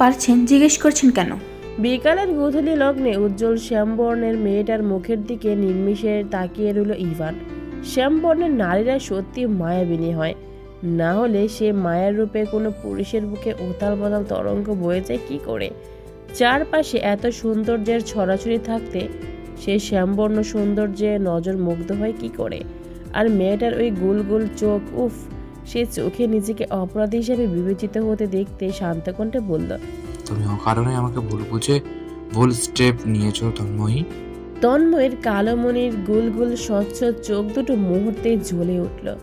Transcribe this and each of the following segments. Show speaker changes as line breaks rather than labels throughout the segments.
পারছেন জিজ্ঞেস করছেন কেন?
বিকালের গোধূলি লগ্নে উজ্জ্বল শ্যামবর্ণের মেয়েটার মুখের দিকে নির্মিষে তাকিয়ে রইল ইভান। শ্যামবর্ণের নারীরা সত্যি মায়াবিনী হয়। না হলে সে মায়ার রূপে কোনো পুরুষের বুকে উতাল পাতাল তরঙ্গ বয়ে যায় কী করে? চারপাশে এত সৌন্দর্যের ছড়াছড়ি থাকতে সে শ্যামবর্ণ সৌন্দর্যে নজর মুগ্ধ হয় কি করে? আর মেয়েটার ওই গোল গোল চোখ, উফ সে চোখে নিজেকে অপরাধী হিসেবে বিবেচিত হতে দেখতে শান্তকণ্ঠে বলল
তুমি অকারণে আমাকে ভুল বুঝে ভুল স্টেপ নিয়েছো তন্ময়ী?
তন্ময়ের কালোমণির গুল গুল স্বচ্ছ চোখ দুটো মুহূর্তেই জ্বলে উঠল।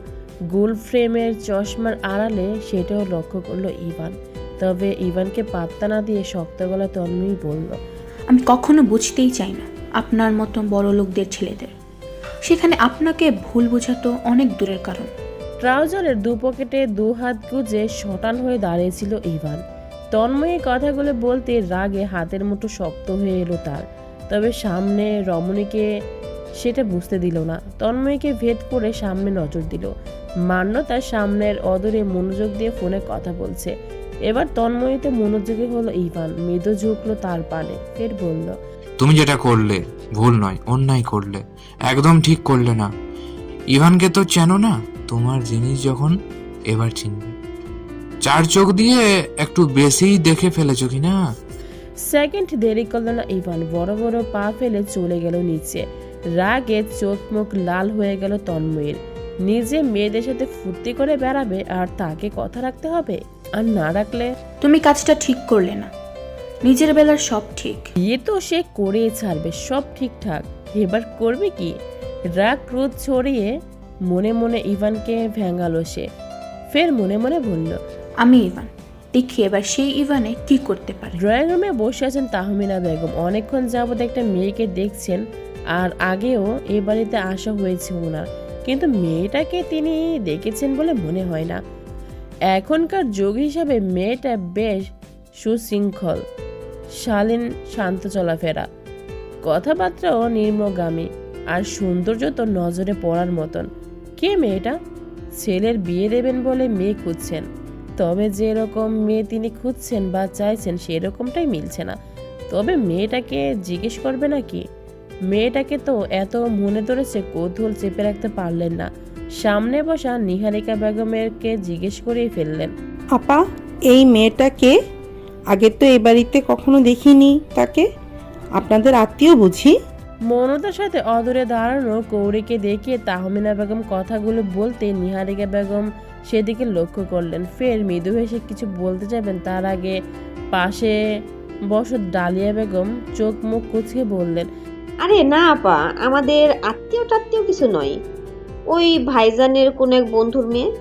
গোল ফ্রেমের চশমার আড়ালে সেটাও লক্ষ্য করল ইভান। তবে ইভানকে পাত্তা না দিয়ে শক্ত গলা তন্ময়ী বলল
আমি কখনো বুঝতেই চাই না আপনার মতো বড় লোকদের ছেলেদের। সেখানে আপনাকে ভুল বোঝাতো অনেক দূরের কারণ।
ট্রাউজারের দু পকেটে দু হাত গুজে শটান হয়ে দাঁড়িয়েছিল ইভান। তন্ময়ী কথাগুলো বলতে রাগে হাতের মুঠো শক্ত হয়ে এলো তার। তবে সামনে রমণীকে সেটা বুঝতে দিল না। তন্ময়ীকে ভেদ করে সামনে নজর দিল। মান্য তার সামনের অদূরে মনোযোগ দিয়ে ফোনে কথা বলছে। এবার তন্ময়ীতে মনোযোগী হলো ইভান। মৃদু ঝুঁকলো তার পানে। ফের বলল,
তুমি যেটা করলে, ভুল নয়, অন্যায় করলে। একদম ঠিক করলে না। ইভানকে তো চেনো না? তোমার জিনিস যখন এবার চিনবে। চার চোখ দিয়ে একটু বেশিই দেখে ফেলেছো কি না?
সেকেন্ড দেরি করল না ইভান। বড় বড় পা ফেলে চলে গেল নিচে। রাগে চোখ মুখ লাল হয়ে গেল তন্ময়ের। নিজে মেয়েদের সাথে ফুর্তি করে বেড়াবে আর তাকে কথা রাখতে হবে? আর না রাখলে?
তুমি কাজটা ঠিক করলে না। নিজের বেলার সব ঠিক।
বিয়ে তো সে করে ছাড়বে সব ঠিকঠাক। এবার করবে কি? রাগ ক্রোধ ছড়িয়ে মনে মনে ইভানকে ভেঙালো সে। ফের মনে মনে বলল
আমি ইভান দেখি এবার সেই ইভানে কি করতে পারে?
ড্রয়িং রুমে বসে আছেন তাহমিনা বেগম। অনেকক্ষণ যাবৎ একটা মেয়েকে দেখছেন আর আগেও এ বাড়িতে আসা হয়েছে ওনার। কিন্তু মেয়েটাকে তিনি দেখেছেন বলে মনে হয় না। এখনকার যোগ হিসাবে মেয়েটা বেশ সুশৃঙ্খল শালীন শান্ত চলাফেরা কথাবার্তাও নিম্নগামী আর সৌন্দর্য তো নজরে পড়ার মতন। কে মেয়েটা? ছেলের বিয়ে দেবেন বলে মেয়ে খুঁজছেন। তবে যেরকম মেয়ে তিনি খুঁজছেন বা চাইছেন সেরকমটাই মিলছে না। তবে মেয়েটাকে জিজ্ঞেস করবে নাকি? মেয়েটাকে তো এত মনে ধরেছে, কৌতূহল চেপে রাখতে পারলেন না। সামনে বসা নিহারিকা বেগমেরকে জিজ্ঞেস করেই ফেললেন।
আপা, এই মেয়েটাকে আগে তো এই বাড়িতে কখনো দেখিনি তাকে। আপনাদের আত্মীয় বুঝি?
মমতার সাথে অদূরে দাঁড়ানো কৌরিকে দেখিয়ে তাহমিনা বেগম কথাগুলো বলতে নিহারিকা বেগম সেদিকে লক্ষ্য করলেন। ফের মৃদু হেসে কিছু বলতে যাবেন, তার আগে পাশে বস ডালিয়া বেগম চোখ মুখ কুচকে বললেন,
আরে না আপা, আমাদের আত্মীয় টাত্মীয় কিছু নয়। ওই ভাইজানের কোন এক বন্ধুর মেয়ে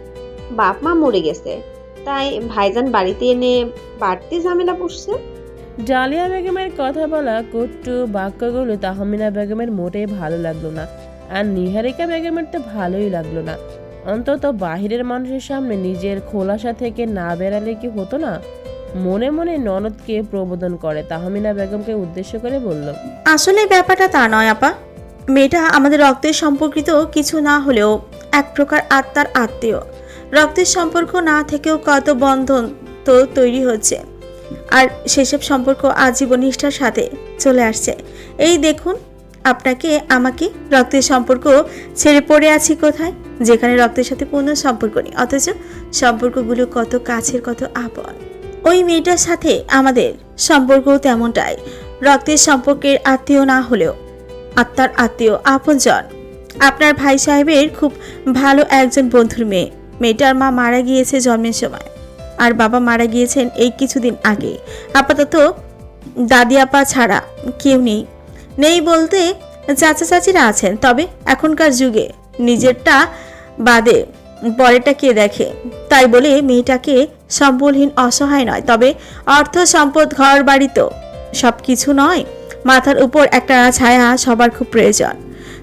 বাপ মা মরে গেছে। তাই ভাইজান বাড়িতে এনে বাড়তি ঝামেলা পুষছে।
ডালিয়া বেগমের কথা বলা কট্টু, বাক্যগুলো তাহমিনা বেগমের মোটেই ভালো লাগল না। আর নিহারিকা বেগমের তো ভালোই লাগল না। অন্তত বাহিরের মানুষের সামনে নিজের খোলাসা থেকে না বেরালে কি হতো না? মনে মনে ননদকে প্রবোধন করে, তাহমিনা বেগমকে উদ্দেশ্য করে বলল,
আসলে ব্যাপারটা তা নয়, আপা। মেয়েটা আমাদের রক্তের সম্পর্কিত কিছু না হলেও এক প্রকার আত্মার আত্মীয়। রক্তের সম্পর্ক না থেকেও কত বন্ধন তো তৈরি হচ্ছে। আর সেসব সম্পর্ক আজীবন নিষ্ঠার সাথে চলে আসছে। এই দেখুন, আপনাকে, আমাকে রক্তের সম্পর্ক ছেড়ে পড়ে আছি কোথায়? যেখানে রক্তের সাথে পূর্ণ সম্পর্ক নেই, অথচ সম্পর্কগুলো কত কাছের, কত আপন। ওই মেয়েটার সাথে আমাদের সম্পর্ক তেমনটাই। রক্তের সম্পর্কের আত্মীয় না হলেও আত্মার আত্মীয়, আপনজন। আপনার ভাই সাহেবের খুব ভালো একজন বন্ধুর মেয়ে। মেয়েটার মা মারা গিয়েছে জন্মের সময়। আর বাবা মারা গিয়েছেন এই কিছুদিন আগে। আপাতত দাদি আপা ছাড়া কেউ নেই। নেই বলতে চাচা চাচিরা আছেন, তবে এখনকার যুগে নিজেরটা বাদে পরেরটা কে দেখে। তাই বলে মেয়েটাকে সম্বলহীন অসহায় নয়, তবে অর্থ সম্পদ ঘর বাড়ি তো সব কিছু নয়। মাথার উপর একটা ছায়া সবার খুব প্রয়োজন।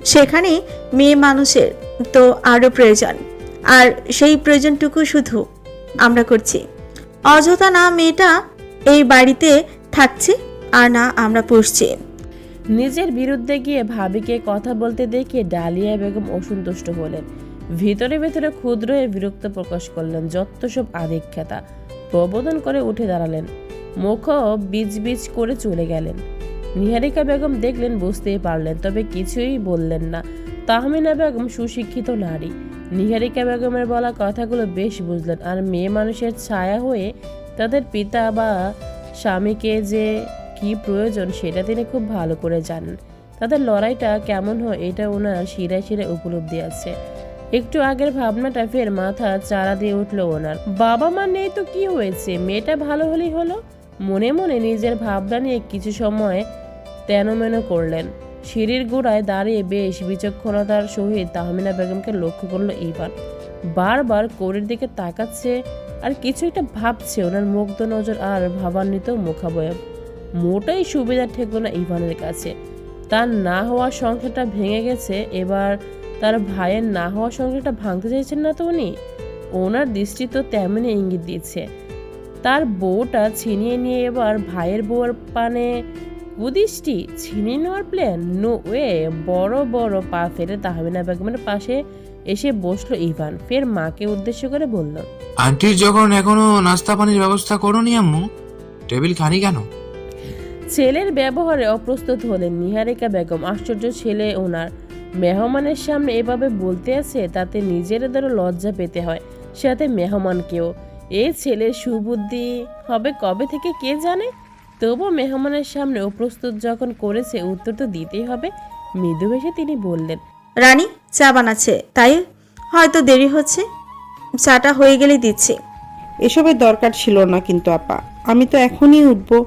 সেখানে মেয়ে মানুষের তো আরও প্রয়োজন। আর সেই প্রয়োজনটুকু শুধু আমরা করছি। অযথা না মেয়েটা এই বাড়িতে থাকছে আর না আমরা পুষছি।
নিজের বিরুদ্ধে গিয়ে ভাবিকে কথা বলতে দেখে ডালিয়া বেগম অসন্তুষ্ট হলেন। ভিতরে ভিতরে ক্ষুদ্র হয়ে বিরক্ত প্রকাশ করলেন যত সব আধিক্ষেতা। প্রবোধন করে উঠে দাঁড়ালেন। মুখও বিজ বিজ করে চলে গেলেন। নিহারিকা বেগম দেখলেন বুঝতেই পারলেন, তবে কিছুই বললেন না। তাহমিনা বেগম সুশিক্ষিত নারী। নিহারিকা বেগমের বলা কথাগুলো বেশ বুঝলেন। আর মেয়ে মানুষের ছায়া হয়ে তাদের পিতা বা স্বামীকে যে কি প্রয়োজন সেটা তিনি খুব ভালো করে জানেন। তাদের লড়াইটা কেমন হয় এটা ওনার শিরায় শিরায় উপলব্ধি আছে। একটু আগের ভাবনাটা ফের মাথা চারা দিয়ে উঠল ওনার। বাবা মা নেই তো কি হয়েছে? মেয়েটা ভালো হলেই হলো? মনে মনে নিজের ভাবনা নিয়ে কিছু সময় তেনমেনো করলেন। সিঁড়ির গোড়ায় দাঁড়িয়ে বেশ বিচক্ষণতার সহিত তাহমিনা বেগমকে লক্ষ্য করল ইভান বারবার কোরের দিকে তাকাচ্ছে আর কিছু একটা ভাবছে ওনার মুগ্ধ নজর আর ভাবান্বিত মুখাবয়ব মোটাই সুবিধা ঠেকলো না ইভানের কাছে। তার না হওয়া সংসারটা ভেঙে গেছে, এবার তার ভাইয়ের না হওয়া সংসারটা ভাঙতে চাইছেন না তো উনি? ওনার দৃষ্টি তো তেমনই ইঙ্গিত দিচ্ছে। তার বউটা ছিনিয়ে নিয়ে এবার ভাইয়ের বউয়ের পানে কুদৃষ্টি ছিনিয়ে নেওয়ার প্ল্যান নো ওয়ে বড় বড় পা ফেলে তাহমিনা বেগমের পাশে এসে বসল ইভান। ফের মাকে উদ্দেশ্য করে বলল
আন্টির যখন এখনও নাস্তা পানির ব্যবস্থা করোনি আম্মু টেবিল খানি কেন?
ছেলের ব্যবহারে অপ্রস্তুত হলেন নিহারিকা বেগম। আশ্চর্য ছেলে ওনার। মেহমানের সামনে এভাবে বলতে আছে তাতে নিজের নিজেরদেরও লজ্জা পেতে হয়। সাথে মেহমানকেও। এই ছেলের সুবুদ্ধি হবে কবে থেকে কে জানে? তবু মেহমানের সামনে প্রস্তুত যখন করেছে উত্তর তো দিতেই হবে মৃদু ভেসে তিনি বললেন
রানী চা বানাচ্ছে তাই হয়তো দেরি হচ্ছে। চাটা হয়ে গেলে দিচ্ছি।
এসবের দরকার ছিল না কিন্তু আপা আমি তো এখনই উঠবো।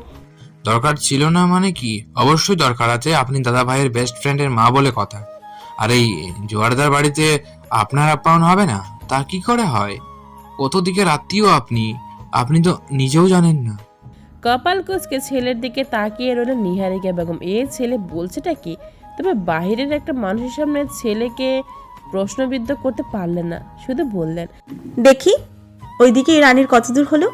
দরকার ছিল না মানে কি? অবশ্যই দরকার আছে আপনি দাদা ভাইয়ের বেস্ট ফ্রেন্ডের মা বলে কথা। আর এই জোয়ারদার বাড়িতে আপনার আপ্যায়ন হবে না? তা কি করে হয়? কত দিকে রাত্রিও আপনি? আপনি তো নিজেও জানেন না।
কপাল কুচকে ছেলের দিকে তাকিয়ে রইলেন নিহারিকা বেগম। এ ছেলে বলছেটা কি? তবে বাহিরের একটা মানুষের সামনে ছেলেকে প্রশ্নবিদ্ধ করতে পারলেন না শুধু বললেন
দেখি ওইদিকে রানীর কত দূর হলো?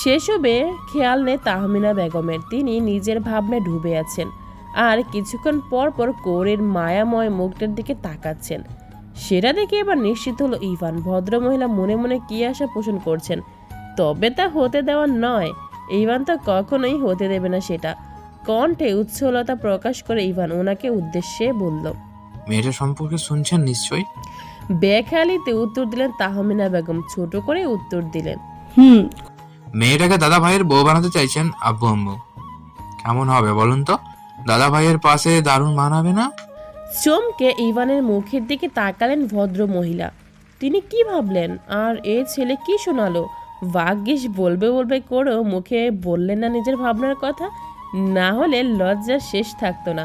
সেসবে খেয়াল নেই তাহমিনা বেগমের তিনি নিজের ভাবনায় ডুবে আছেন আর কিছুক্ষণ পর পর কৌরের মায়াময় মুখটার দিকে তাকাচ্ছেন। সেটা দেখে এবার নিশ্চিত হলো ইভান ভদ্রমহিলা মনে মনে কি আশা পোষণ করছেন। তবে তা হতে দেওয়ার নয় ইভান তো কখনোই হতে দেবে না সেটা। কণ্ঠে উচ্ছলতা প্রকাশ করে ইভান ওনাকে উদ্দেশ্যে বলল
মেয়েটা সম্পর্কে শুনছেন নিশ্চয়ই?
বেখালিতে উত্তর দিলেন তাহমিনা বেগম ছোট করে উত্তর দিলেন
হুম।
মেয়েটাকে দাদা ভাইয়ের বউ বানাতে চাইছেন আব্বু আম্মু। কেমন হবে বলুন তো? দাদা ভাইয়ের পাশে দারুণ মানাবে না?
চমকে ইভানের মুখের দিকে তাকালেন ভদ্র মহিলা। তিনি কি ভাবলেন? আর এ ছেলে কি শোনালো? ভাগ্যিস বলবে বলবে করেও মুখে বললেন না নিজের ভাবনার কথা, না হলে লজ্জা শেষ থাকতো না।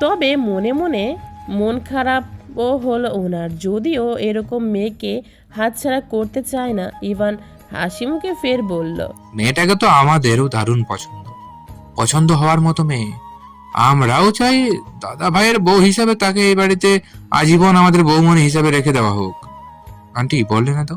তবে মনে মনে মন খারাপও হলো ওনার, যদিও এরকম মেয়েকে হাতছাড়া করতে চায় না, ইভান হাসি মুখে ফের বলল,
মেয়েটাকে তো আমাদেরও দারুণ পছন্দ। পছন্দ হওয়ার মতো মেয়ে। আমরাও চাই দাদা ভাইয়ের বউ হিসাবে তাকে এই বাড়িতে আজীবন আমাদের বৌমনি হিসাবে রেখে দেওয়া হোক। আন্টি, বললে না তো?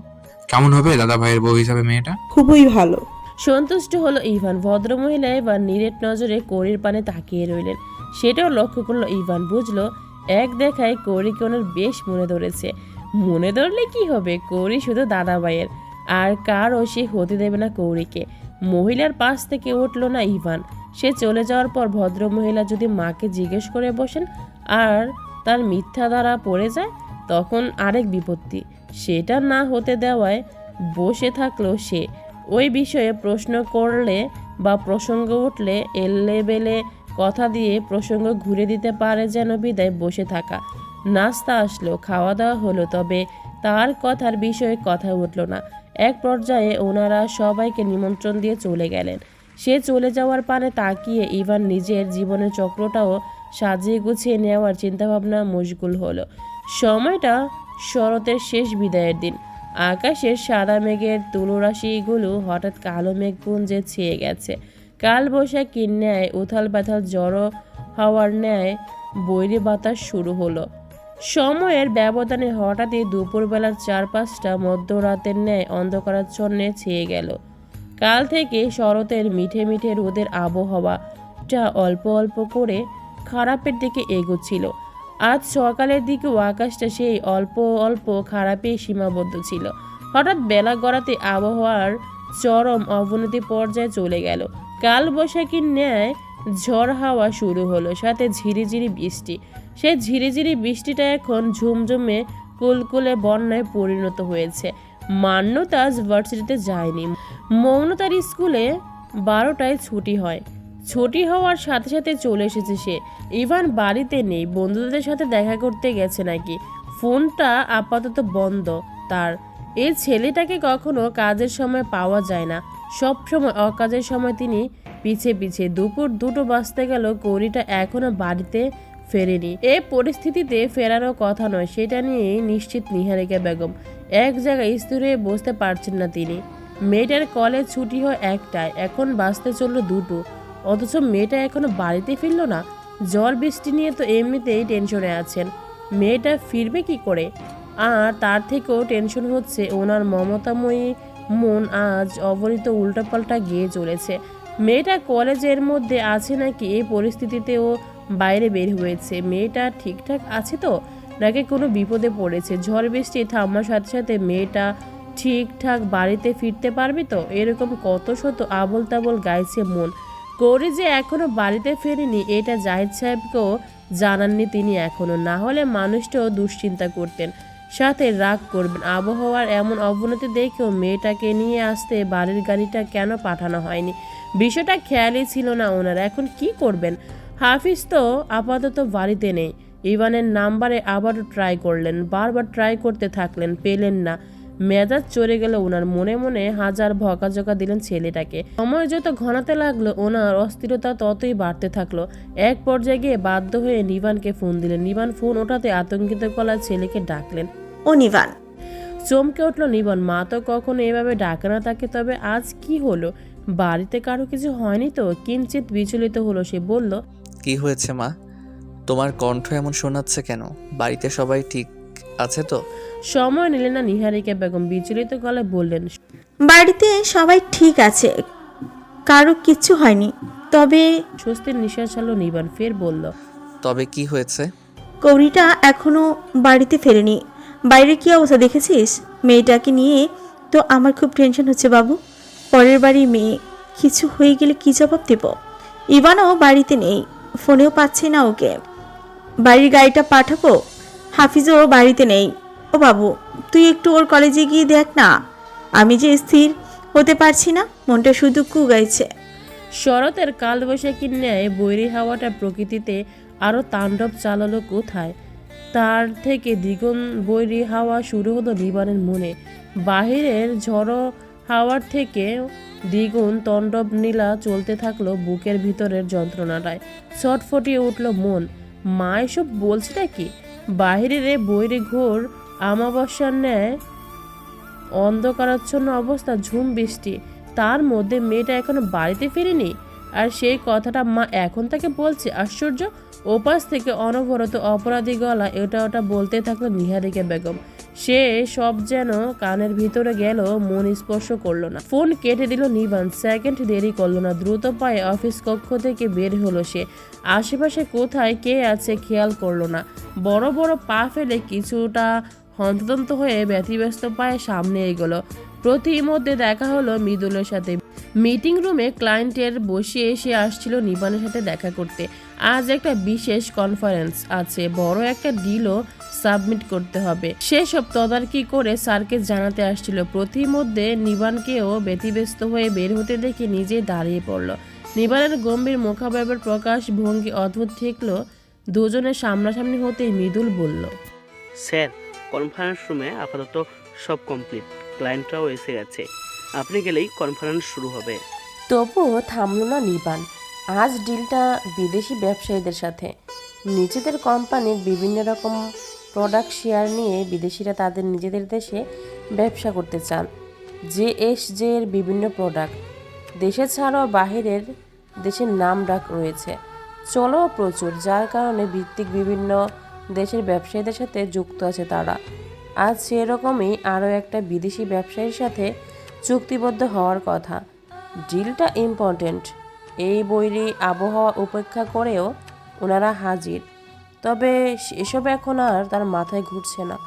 কেমন হবে দাদা ভাইয়ের বউ হিসাবে মেয়েটা?
খুবই ভালো।
সন্তুষ্ট হলো ইভান। ভদ্রমহিলা এবার নিরেট নজরে কৌরির পানে তাকিয়ে রইলেন। সেটাও লক্ষ্য করল ইভান বুঝলো এক দেখায় কৌরিকে ওনার বেশ মনে ধরেছে। মনে ধরলে কি হবে? কৌরি শুধু দাদা ভাইয়ের আর কারও সে হতে দেবে না কৌরিকে। মহিলার পাশ থেকে উঠল না ইভান। সে চলে যাওয়ার পর ভদ্রমহিলা যদি মাকে জিজ্ঞেস করে বসেন আর তার মিথ্যা দ্বারা পড়ে যায় তখন আরেক বিপত্তি। সেটা না হতে দেওয়ায় বসে থাকল সে। ওই বিষয়ে প্রশ্ন করলে বা প্রসঙ্গ উঠলে এলে বেলে কথা দিয়ে প্রসঙ্গ ঘুরে দিতে পারে যেন বিদায় বসে থাকা। নাস্তা আসলো খাওয়া দাওয়া হলো, তবে তার কথার বিষয়ে কথা উঠল না। এক পর্যায়ে ওনারা সবাইকে নিমন্ত্রণ দিয়ে চলে গেলেন। সে চলে যাওয়ার পানে তাকিয়ে ইভান নিজের জীবনের চক্রটাও সাজিয়ে গুছিয়ে নেওয়ার চিন্তাভাবনা মশগুল হলো। সময়টা শরতের শেষ বিদায়ের দিন। আকাশের সাদা মেঘের তুলোরাশিগুলো হঠাৎ কালো মেঘপুঞ্জে ছেয়ে গেছে। কাল বৈশাখীর ন্যায় উথাল পাথাল জড়ো হওয়ার ন্যায় বৈরী বাতাস শুরু হলো। সময়ের ব্যবধানে হঠাৎই দুপুরবেলার চার পাঁচটা মধ্যরাতের ন্যায় অন্ধকারাচ্ছন্নে ছেয়ে গেল। কাল থেকে শরতের মিঠে মিঠে রোদের আবহাওয়াটা অল্প অল্প করে খারাপের দিকে এগোচ্ছিল। আজ সকালের দিকেও আকাশটা সেই অল্প অল্প খারাপেই সীমাবদ্ধ ছিল। হঠাৎ বেলা গড়াতে আবহাওয়ার চরম অবনতি পর্যায়ে চলে গেল। কাল বৈশাখীর ন্যায় ঝড় হাওয়া শুরু হলো, সাথে ঝিরিঝিরি বৃষ্টি। সেই ঝিরিঝিরি বৃষ্টিটা এখন ঝুমঝুমে কুলকুলে বন্যায় পরিণত হয়েছে। মান্যতা আজ ভার্সিটিতে যায়নি। মৌনতার স্কুলে বারোটায় ছুটি হয়। ছুটি হওয়ার সাথে সাথে চলে এসেছে সে। ইভান বাড়িতে নেই, বন্ধুদের সাথে দেখা করতে গেছে নাকি? ফোনটা আপাতত বন্ধ। তার এই ছেলেটাকে কখনো কাজের সময় পাওয়া যায় না। সব সময় অকাজের সময় তিনি পিছে পিছে দুপুর দুটো বাজতে গেল কৌরিটা এখনও বাড়িতে ফেরেনি। এ পরিস্থিতিতে ফেরারও কথা নয়, সেটা নিয়ে নিশ্চিত নিহারিকা বেগম। এক জায়গায় স্থির হয়ে বসতে পারছেন না তিনি। মেয়েটার কলেজ ছুটি হয় একটায়, এখন বাসতে চলল দুটো। অথচ মেয়েটা এখনও বাড়িতে ফিরল না। জল বৃষ্টি নিয়ে তো এমনিতেই টেনশনে আছেন। মেয়েটা ফিরবে কি করে? আর তার থেকেও টেনশন হচ্ছে ওনার মমতাময়ী মন আজ অবরিত উল্টাপাল্টা গিয়ে চলেছে। মেয়েটা কলেজের মধ্যে আছে নাকি এই পরিস্থিতিতেও বাইরে বের হয়েছে? মেয়েটা ঠিকঠাক আছে তো? নাকি কোনো বিপদে পড়েছে? ঝড় বৃষ্টি থামার সাথে সাথে মেয়েটা ঠিকঠাক বাড়িতে ফিরতে পারবে তো? এরকম কত শত আবল তাবল গাইছে মন। কৌরি যে এখনও বাড়িতে ফেরেনি, এটা জাহিদ সাহেবকেও জানাননি তিনি এখনও। না হলে মানুষটাও দুশ্চিন্তা করতেন, সাথে রাগ করবেন। আবহাওয়ার এমন অবনতি দেখেও মেয়েটাকে নিয়ে আসতে বাড়ির গাড়িটা কেন পাঠানো হয়নি? বিষয়টা খেয়ালই ছিল না ওনার, এখন কি করবেন? হাফিজ তো আপাতত বাড়িতে নেই। ইভানের নাম্বারে আবারও ট্রাই করলেন, বারবার ট্রাই করতে থাকলেন, পেলেন না। মেজাজ চড়ে গেল ওনার। মনে মনে হাজার ভকাঝকা দিলেন ছেলেটাকে। সময় যত ঘনাতে লাগল ওনার অস্থিরতা ততই বাড়তে থাকল। এক পর্যায়ে গিয়ে বাধ্য হয়ে নিবানকে ফোন দিলেন। নিবান ফোন ওঠাতে আতঙ্কিত গলায় ছেলেকে ডাকলেন
ও নিবান।
চমকে উঠল নিবন মা তো কখনো এভাবে ডাকে না তাকে তবে আজ কি হলো? বাড়িতে কারও কিছু হয়নি তো? কিঞ্চিত বিচলিত হলো সে বলল
কি হয়েছে মা? তোমার কণ্ঠ এমন শোনাচ্ছে কেন? বাড়িতে সবাই ঠিক আছে তো?
সময় নিলেন না নিহারিকা বেগম। বিচলিত গলায় বললেন
বাড়িতে সবাই ঠিক আছে কারও কিচ্ছু হয়নি তবে
স্বস্তির নিঃশ্বাস ছাড়লো নিবান ফের বলল
তবে কি হয়েছে?
কৌরিটা এখনও বাড়িতে ফেরেনি। বাইরে কি অবস্থা দেখেছিস? মেয়েটাকে নিয়ে তো আমার খুব টেনশন হচ্ছে বাবু। পরের বাড়ি মেয়ে কিছু হয়ে গেলে কি জবাব দেব? ইভানও বাড়িতে নেই ফোনেও পাচ্ছি না ওকে। বাড়ির গাড়িটা পাঠাবো? হাফিজও বাড়িতে নেই। ও বাবু, তুই একটু ওর কলেজে গিয়ে দেখ না। আমি যে স্থির, হতে পারছি না? মনটা শুধু কু গাইছে
শরতের কালবৈশাখীর ন্যায় বৈরী হাওয়াটা প্রকৃতিতে আরও তাণ্ডব চালালো কোথায়? তার থেকে দ্বিগুণ বৈরী হাওয়া শুরু হলো নিবানের মনে। বাহিরের ঝড়ো হাওয়ার থেকে দ্বিগুণ তণ্ডব নীলা চলতে থাকল বুকের ভিতরের যন্ত্রণাটায়। ছটফটিয়ে উঠল মন। মা এসব বলছেটা কি বাহিরের রে বৈরী ঘোর আমাবস্যার ন্যায় অন্ধকারাচ্ছন্ন অবস্থা, ঝুম বৃষ্টি। তার মধ্যে মেয়েটা এখনও বাড়িতে ফেরেনি? আর সেই কথাটা মা এখন তাকে বলছে। আশ্চর্য, ওপাশ থেকে অনবরত অপরাধী গলা এটা ওটা বলতে থাকল নিহারিকা বেগম। সে সব যেন কানের ভিতরে গেল, মন স্পর্শ করল না। ফোন কেটে দিল নিবান সেকেন্ড দেরি করল না, দ্রুত পায়ে অফিস কক্ষ থেকে বের হলো সে। আশেপাশে কোথায় কে আছে খেয়াল করল না। বড় বড় পা ফেলে কিছুটা হন্তদন্ত হয়ে ব্যতিব্যস্ত পায়ে সামনে এগোলো। প্রতিমধ্যে দেখা হলো মৃদুলের সাথে। মিটিং রুমে ক্লায়েন্টের বসে এসে আসছিল নিবানের সাথে দেখা করতে। আজ একটা বিশেষ কনফারেন্স আছে। বড় একটা ডিলও সাবমিট করতে হবে। সেসব তদারকি করে স্যারকে জানাতে আসছিল। প্রতিমধ্যে নিবানকেও ব্যতিব্যস্ত হয়ে বের হতে দেখে নিজে দাঁড়িয়ে পড়ল। নিবানের গম্ভীর মুখাবয়বের প্রকাশ ভঙ্গি অদ্ভুত ঠেকলো। দুজনের সামনাসামনি হতেই মৃদুল বলল
স্যার কনফারেন্স রুমে আপাতত সব কমপ্লিট। ক্লায়েন্টরাও এসে গেছে। আপনি গেলেই কনফারেন্স শুরু হবে।
তবুও থামল না নিবান। আজ ডিলটা বিদেশি ব্যবসায়ীদের সাথে। নিজেদের কোম্পানির বিভিন্ন রকম প্রোডাক্ট শেয়ার নিয়ে বিদেশিরা তাদের নিজেদের দেশে ব্যবসা করতে চান। জে এস জে এর বিভিন্ন প্রোডাক্ট দেশে ছাড়াও বাহিরের দেশের নাম ডাক রয়েছে। চলো প্রচুর, যার কারণে ভিত্তিক বিভিন্ন দেশের ব্যবসায়ীদের সাথে যুক্ত আছে তারা। আজ সেরকমই আরও একটা বিদেশি ব্যবসায়ীর সাথে চুক্তিবদ্ধ হওয়ার কথা। ডিলটা ইম্পর্ট্যান্ট এই বৈরী আবহাওয়া উপেক্ষা করেও ওনারা হাজির। তবে এসব এখন আর তার মাথায় ঘুরছে না।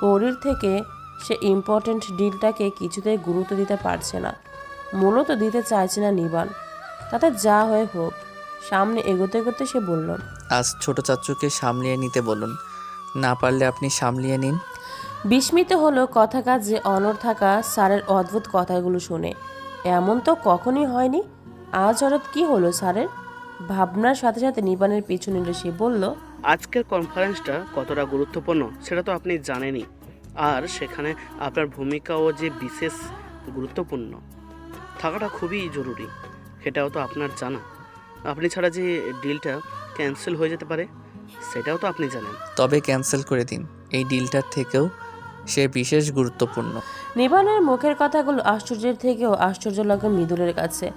কৌরির থেকে সে ইম্পর্ট্যান্ট ডিলটাকে কিছুতেই গুরুত্ব দিতে পারছে না। মূলত দিতে চাইছে না নিবান। তাতে যা হয়ে হোক সামনে এগোতে এগোতে সে বলল
আজ ছোট চাচুকে সামলিয়ে নিতে বলুন। না পারলে আপনি সামলিয়ে নিন।
বিস্মিত হলো কথা কাজে অনর থাকা স্যারের অদ্ভুত কথাগুলো শুনে। এমন তো কখনই হয়নি। আজ হঠাৎ কি হলো স্যারের? ভাবনার সাথে সাথে নিবানের পিছু নিল সে বলল
আজকের কনফারেন্সটা কতটা গুরুত্বপূর্ণ সেটা তো আপনি জানেনই। আর সেখানে আপনার ভূমিকাও যে বিশেষ গুরুত্বপূর্ণ থাকাটা খুবই জরুরি সেটাও তো আপনার জানা। আপনি ছাড়া যে ডিলটা ক্যান্সেল হয়ে যেতে পারে সেটাও তো আপনি জানেন।
তবে ক্যান্সেল করে দিন এই ডিলটার থেকেও সে বিশেষ গুরুত্বপূর্ণ।
নিবানের মুখের কথাগুলো আশ্চর্যের থেকেও আশ্চর্য লাগে মৃদুলের কাছে।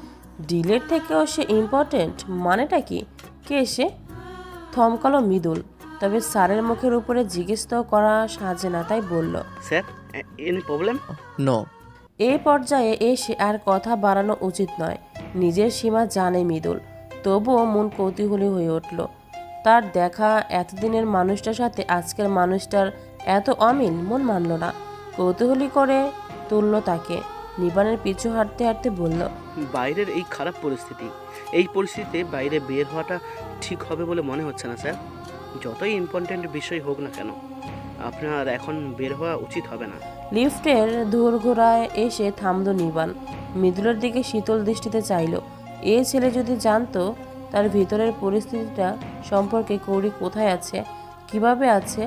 ডিলের থেকেও সে ইম্পর্টেন্ট মানেটা কি? কে সে? থমকালো মৃদুল তবে স্যারের মুখের উপরে জিজ্ঞেস তো করা সাজে না তাই বলল
স্যার এনি প্রবলেম
নো
এই পর্যায়ে এসে আর কথা বাড়ানো উচিত নয়। নিজের সীমা জানে মৃদুল তবুও মন কৌতূহলী হয়ে উঠল। তার দেখা এতদিনের মানুষটার সাথে আজকের মানুষটার এত অমিল মন মানল না। কৌতূহলী করে তুলল তাকে। নিবানের পিছু হাঁটতে হাঁটতে বলল
বাইরের এই খারাপ পরিস্থিতি এই পরিস্থিতিতে বাইরে বের হওয়াটা ঠিক হবে বলে মনে হচ্ছে না, স্যার। যতই ইম্পর্ট্যান্ট বিষয় হোক না কেন, আপনার এখন বের হওয়া উচিত হবে না।
লিফটের ঘোরায় এসে থামল নিবান মৃদুলের দিকে শীতল দৃষ্টিতে চাইল। এ ছেলে যদি জানতো তার ভিতরের পরিস্থিতিটা সম্পর্কে কৌরি কোথায় আছে, কীভাবে আছে,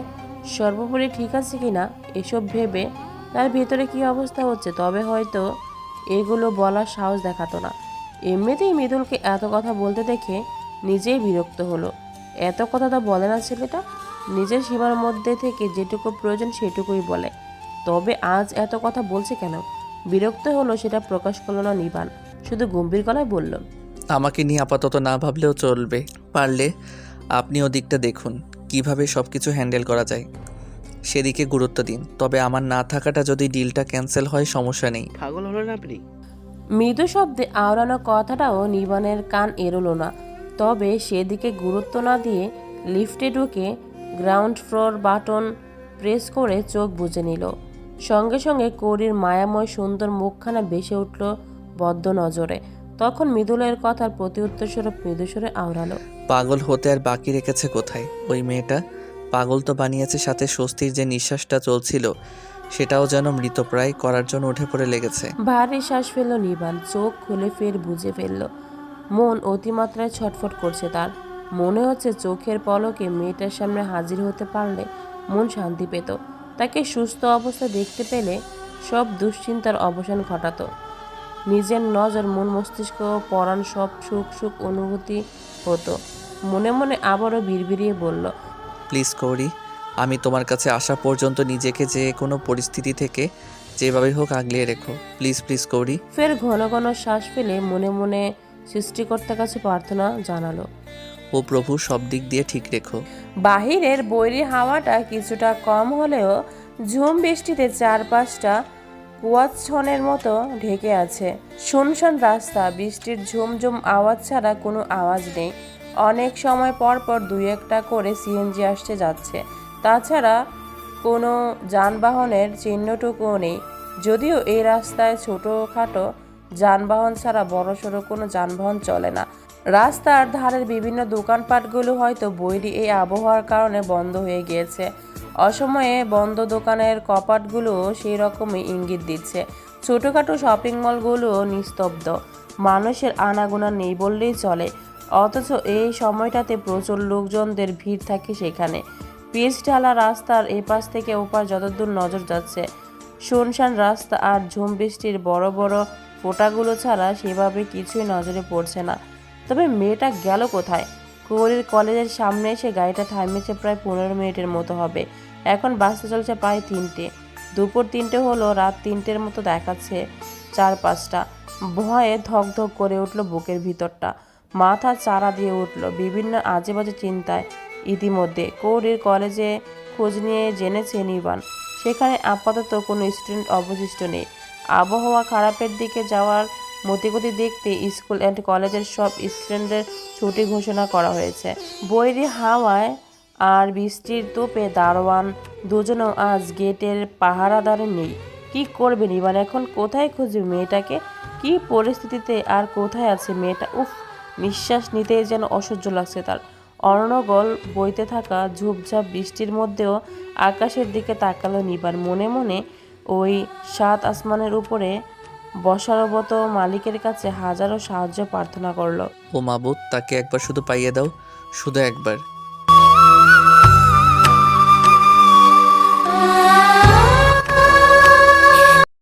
সর্বোপরি ঠিক আছে কিনা, এসব ভেবে তার ভিতরে কি অবস্থা হচ্ছে, তবে হয়তো এগুলো বলার সাহস দেখাতো না। এমনিতেই মৃদুলকে এত কথা বলতে দেখে নিজেই বিরক্ত হলো। এত কথা তো বলে না ছেলেটা। নিজের সীমার মধ্যে থেকে যেটুকু প্রয়োজন সেটুকুই বলে। তবে আজ এত কথা বলছে কেন? বিরক্ত হলো সেটা প্রকাশ করল না নিবান। শুধু গম্ভীর গলায় বলল
আমাকে নিয়ে আপাতত না ভাবলেও চলবে। পারলে আপনি ওদিকটা দেখুন কীভাবে সব কিছু হ্যান্ডেল করা যায়। সেদিকে গুরুত্ব দিন। তবে আমার না থাকাটা যদি ডিলটা ক্যান্সেল হয় সমস্যা নেই।
পাগল হলেন আপনি?
মৃদু শব্দে আওড়ানো কথাটাও নিবানের কান এড়োলো না। তবে সেদিকে গুরুত্ব না দিয়ে লিফটে ঢুকে গ্রাউন্ড ফ্লোর বাটন প্রেস করে চোখ বুজে নিল। সঙ্গে সঙ্গে কৌরির মায়াময় সুন্দর মুখখানা বেসে উঠল বদ্ধ নজরে। তখন মৃদুলের কথার প্রতি উত্তরস্বরূপ মৃদুস্বরে আওড়ালো,
পাগল হতে আর বাকি রেখেছে কোথায়? ওই মেয়েটা? পাগল তো বানিয়েছে সাথে স্বস্তির যে নিঃশ্বাসটা চলছিল সেটাও যেন মৃতপ্রায় করার জন্য উঠে পড়ে লেগেছে।
ভারী শ্বাস ফেলল নিবান চোখ খুলে ফের বুঝে ফেলল। মন অতিমাত্রায় ছটফট করছে তার। মনে হচ্ছে চোখের পলকে মেয়েটার সামনে হাজির হতে পারলে মন শান্তি পেত। তাকে সুস্থ অবস্থা দেখতে পেলে সব দুশ্চিন্তার অবসান ঘটাতো। নিজের নজর মন মস্তিষ্ক পরাণ সব সুখ সুখ অনুভূতি হতো। মনে মনে আবারও বিড়বিড়িয়ে বলল
প্লিজ কৌরি আমি তোমার কাছে আসা পর্যন্ত নিজেকে যে কোনো পরিস্থিতি থেকে যেভাবে হোক আগলিয়ে রেখো। প্লিজ প্লিজ কৌরি
ফের ঘন ঘন শ্বাস ফেলে মনে মনে সৃষ্টিকর্তার কাছে প্রার্থনা জানালো।
ও প্রভু সব দিক দিয়ে ঠিক রেখো।
বাহিরের বৈরি হাওয়াটা কিছুটা কম হলেও ঝুম বৃষ্টিতে চারপাশটা কুয়াচ্ছনের মতো ঢেকে আছে। শুনশান রাস্তা বৃষ্টির ঝুমঝুম আওয়াজ ছাড়া কোনো আওয়াজ নেই। অনেক সময় পর পর দুই একটা করে সিএনজি আসছে যাচ্ছে। তাছাড়া কোনো যানবাহনের চিহ্নটুকুও নেই। যদিও এই রাস্তায় ছোটোখাটো যানবাহন ছাড়া বড়সড় কোনো যানবাহন চলে না। রাস্তার ধারের বিভিন্ন দোকানপাটগুলো হয়তো বৈরী এই আবহাওয়ার কারণে বন্ধ হয়ে গিয়েছে। অসময়ে বন্ধ দোকানের কপাটগুলোও সেই রকমই ইঙ্গিত দিচ্ছে। ছোটোখাটো শপিং মলগুলোও নিস্তব্ধ। মানুষের আনাগোনা নেই বললেই চলে। অথচ এই সময়টাতে প্রচুর লোকজনদের ভিড় থাকে সেখানে। পিচ ঢালা রাস্তার এপাশ থেকে ওপার যতদূর নজর যাচ্ছে, শুনশান রাস্তা আর ঝুম বৃষ্টির বড় বড় ফোঁটাগুলো ছাড়া সেভাবে কিছুই নজরে পড়ছে না। তবে মেয়েটা গেল কোথায়? কুয়ারির কলেজের সামনে এসে গাড়িটা থামিয়েছে প্রায় পনেরো মিনিটের মতো হবে। এখন বাসতে চলছে প্রায় তিনটে। দুপুর তিনটে হলো, রাত তিনটের মতো দেখাচ্ছে চার পাঁচটা ভয়ে ধক ধক করে উঠল বুকের ভিতরটা। মাথা চারা দিয়ে উঠল, বিভিন্ন আজে বাজে চিন্তায়। ইতিমধ্যে কৌরির কলেজে খোঁজ নিয়ে জেনেছে নিবান সেখানে আপাতত কোনো স্টুডেন্ট অবশিষ্ট নেই। আবহাওয়া খারাপের দিকে যাওয়ার মতিগতি দেখতে স্কুল অ্যান্ড কলেজের সব স্টুডেন্টদের ছুটি ঘোষণা করা হয়েছে। বৈরী হাওয়ায় আর বৃষ্টির তোপে দারোয়ান দুজনও আজ গেটের পাহারাদারে নেই। কি করবে নিবান এখন কোথায় খুঁজবে মেয়েটাকে? কি পরিস্থিতিতে আর কোথায় আছে মেয়েটা? উফ, নিঃশ্বাস নিতেই যেন অসহ্য লাগছে তার। অর্ণগল বইতে থাকা ঝুপঝাপ বৃষ্টির মধ্যেও আকাশের দিকে তাকালো নিবার মনে মনে ওই সাত আসমানের উপরে বসারবত মালিকের কাছে হাজারো সাহায্য প্রার্থনা করল।
ও মাবুদ, তাকে একবার শুধু পাইয়ে দাও, শুধু একবার।